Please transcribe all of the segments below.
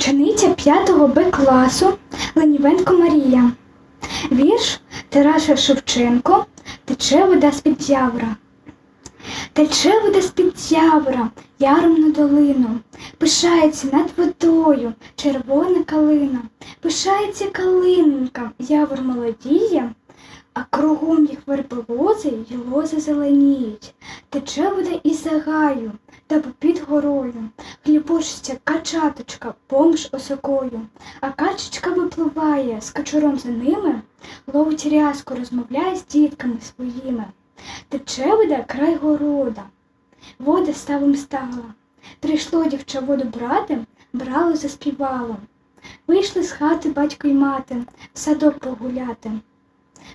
Учениця 5 Б класу Ленівенко Марія. Вірш Тараса Шевченко Тече вода з-під явра. Тече вода з-під явра, яром на долину. Пишається над водою червона калина. Пишається калиненька, явор молодіє, а кругом їх верболози й лози зеленіють. Тече вода із загаю та попід горою. Хлібочиться качаточка поміж осокою, а качечка випливає з качуром за ними, ловить рязку, розмовляє з дітками своїми. Тече вода край города, вода ставом стала. Прийшло дівча воду брати, брало заспівало. Вийшли з хати батько й мати, в садок погуляти.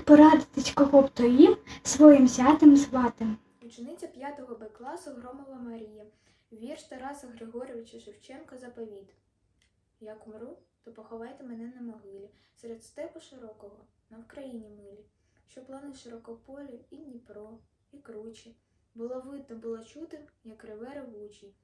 Порадитись, кого б то їм своїм зятем звати. Учениця 5 Б класу Громова Марія. Вірш Тараса Григоровича Шевченка Заповіт. Як умру, то поховайте мене на могилі, серед степу широкого, на Вкраїні милі, що плани широкополі і Дніпро, і кручі. Було видно, було чути, як реве ревучий.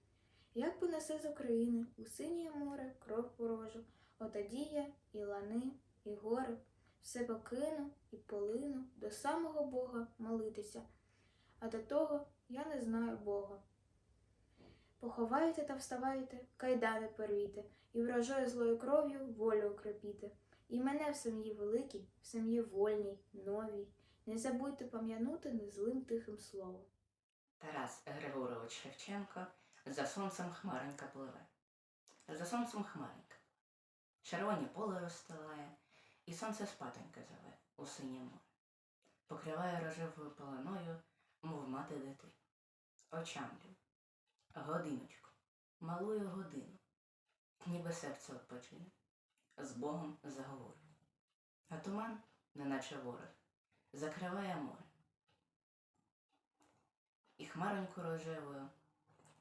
Як понесе з України у синє море кров ворожу, отоді я і лани, і гори, все покину і полину до самого Бога молитися, а до того я не знаю Бога. Поховайте та вставайте, кайдани порвіте, і врожою злою кров'ю волю окропіте. І мене в сім'ї великій, в сім'ї вольній, новій. Не забудьте пам'янути незлим тихим словом. Тарас Григорович Шевченко за сонцем хмаренька пливе. За сонцем хмаренька. Червоні поле розстилає, і сонце спатонька зове у синє море. Покриває рожевою полоною, мов мати дитину. Очамлю. Годиночку, малую годину, ніби серце відпочине, з Богом заговорю. А туман, неначе ворог, закриває море. І хмароньку рожевою,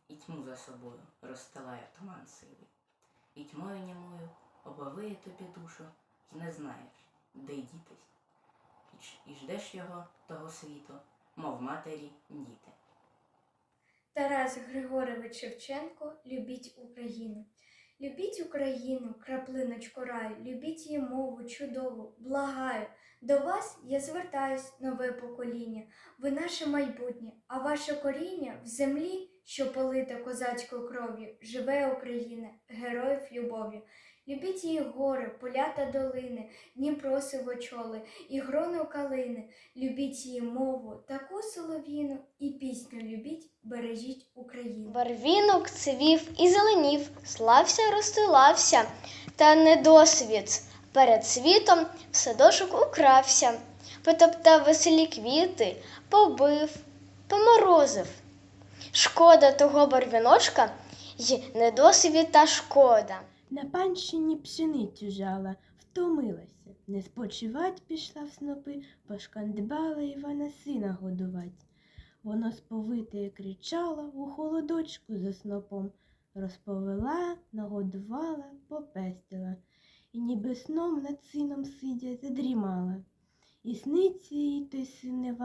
і тьму за собою розстилає туман сивий, і тьмою німою обовиє тобі душу, й не знаєш, де й дітись, і, і ждеш його, того світу, мов матері діти. Тарас Григорович Шевченко Любіть Україну. Любіть Україну, краплиночку раю, любіть її мову чудову, благаю. До вас я звертаюсь, нове покоління. Ви наше майбутнє, а ваше коріння в землі, що полита козацькою кров'ю, живе Україна, героїв любов'ю. Любіть її гори, поля та долини, Дніпро сивочоли і грону калини. Любіть її мову, таку солов'їну і пісню любіть, бережіть Україну. Барвінок цвів і зеленів, слався, розстилався, та недосвід перед світом в садочок укрався, потоптав веселі квіти, побив, поморозив. Шкода того барвіночка й недосвіта шкода. На панщині пшеницю жала, втомилася, не спочивать пішла в снопи, пошкандибала Івана сина годувать. Воно сповите кричала у холодочку за снопом, розповела, нагодувала, попестила, і ніби сном над сином сидя задрімала. І сниться їй той син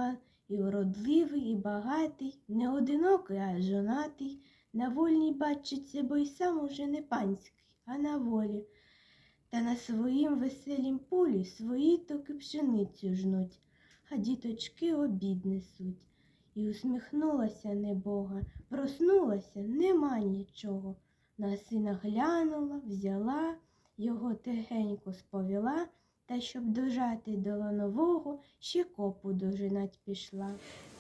і уродливий, і багатий, не одинокий, а жонатий, на вольній бачиться, бо й сам уже не панський, а на волі. Та на своїм веселім полі свої токи пшеницю жнуть, а діточки обід несуть. І усміхнулася небога, проснулася, нема нічого. На сина глянула, взяла, його тихенько сповіла, та щоб дожати до ланового, ще копу дожинать пішла.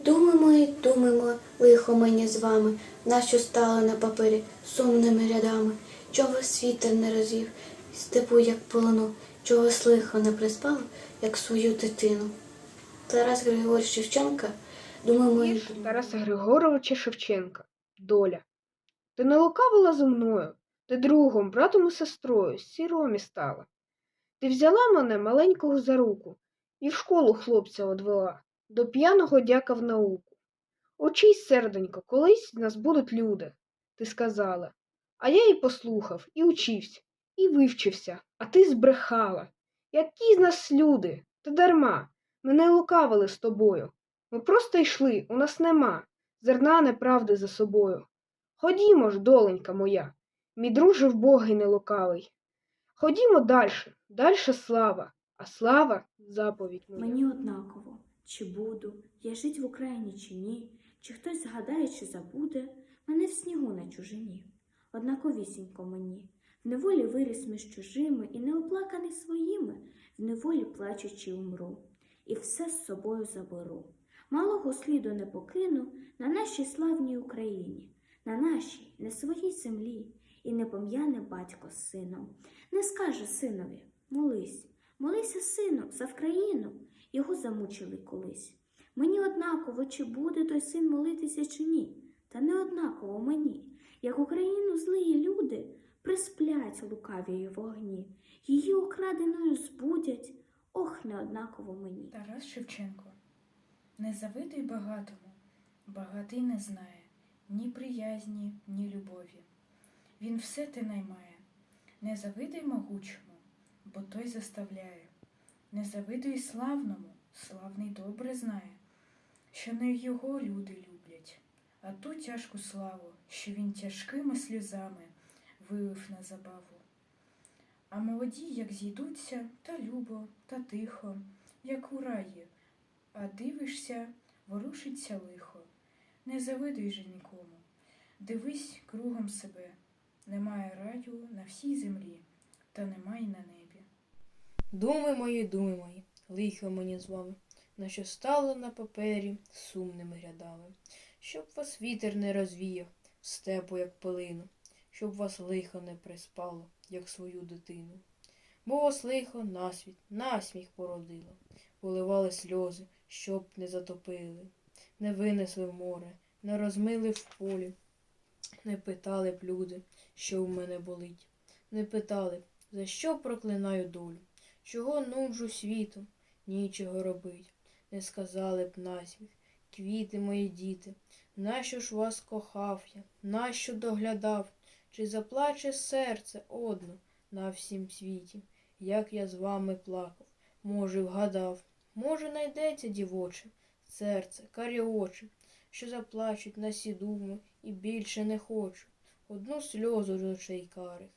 Думаємо і думаємо, лихо мені з вами, нащо стали на папері сумними рядами, чого світер не розвів, степу, як полону, чого лихо не приспало, як свою дитину. Тарас Григорович Шевченка, думаємо і Вірш Тараса Григоровича Шевченка Доля. Ти не лукавила зо мною, ти другом, братом і сестрою, сіромі стала. Ти взяла мене маленького за руку і в школу хлопця одвела, до п'яного дяка в науку. Учись, серденько, колись нас будуть люди, ти сказала. А я і послухав, і учився, і вивчився, а ти збрехала. Які з нас люди? Та дарма, мене лукавили з тобою. Ми просто йшли, у нас нема зерна неправди за собою. Ходімо ж, доленька моя, мій друже вбогий нелукавий. Ходімо дальше, дальше слава, а слава заповідь моя. Мені однаково, чи буду я жить в Україні чи ні, чи хтось згадає, чи забуде мене в снігу на чужині. Однаковісінько мені, в неволі виріс між чужими і неоплаканий своїми, в неволі плачучи умру, і все з собою заберу. Малого сліду не покину на нашій славній Україні, на нашій, не своїй землі, і не пом'яне батько з сином. Не скаже синові, молись, молися, сину, за Вкраїну, його замучили колись. Мені однаково, чи буде той син молитися, чи ні, та не однаково мені, як Україну злії люди присплять лукавії вогні, її окраденою збудять, ох, не однаково мені. Тарас Шевченко. Не завидуй багатому, багатий не знає ні приязні, ні любові. Він все те наймає. Не завидуй могучому, бо той заставляє. Не завидуй славному, славний добре знає, що не його люди люблять, а ту тяжку славу, що він тяжкими сльозами вилив на забаву. А молоді, як зійдуться, та любо, та тихо, як у раї, а дивишся, ворушиться лихо. Не завидуй же нікому. Дивись кругом себе. Немає раю на всій землі, та немає на небі. Думи мої, думи мої, лихо мені з вами, на стало на папері сумними рядами, щоб вас вітер не розвіяв степу, як пилину, щоб вас лихо не приспало, як свою дитину. Бо вас лихо насвіт, насміх породило, поливали сльози, щоб не затопили, не винесли в море, не розмили в полі, не питали б люди, що в мене болить, не питали б, за що проклинаю долю. Чого нуджу світом, нічого робить, не сказали б насміх, квіти мої діти, нащо ж вас кохав я, нащо доглядав, чи заплаче серце одно на всім світі, як я з вами плакав, може, вгадав, може, найдеться дівоче, серце, карі очі, що заплачуть на сі думи і більше не хочу, одну сльозу з очей карих,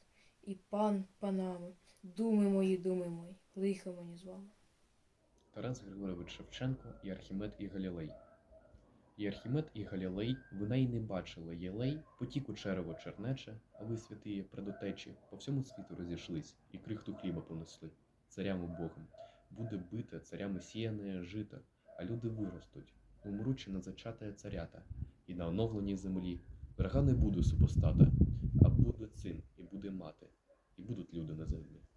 і пан панами. Думи мої, думи мої, лихо мені з вами. Тарас Григорович Шевченко і Архімед і Галілей. І Архімед і Галілей, вона й не бачила єлей, потік у черево чернече, а ви, святиє предотечі, по всьому світу розійшлись, і крихту хліба понесли, царям убогим. Буде бите царями сіяне жито, а люди виростуть, умручі на зачатає царята, і на оновленій землі врага не буде супостата, а буде син і буде мати, і будуть люди на землі.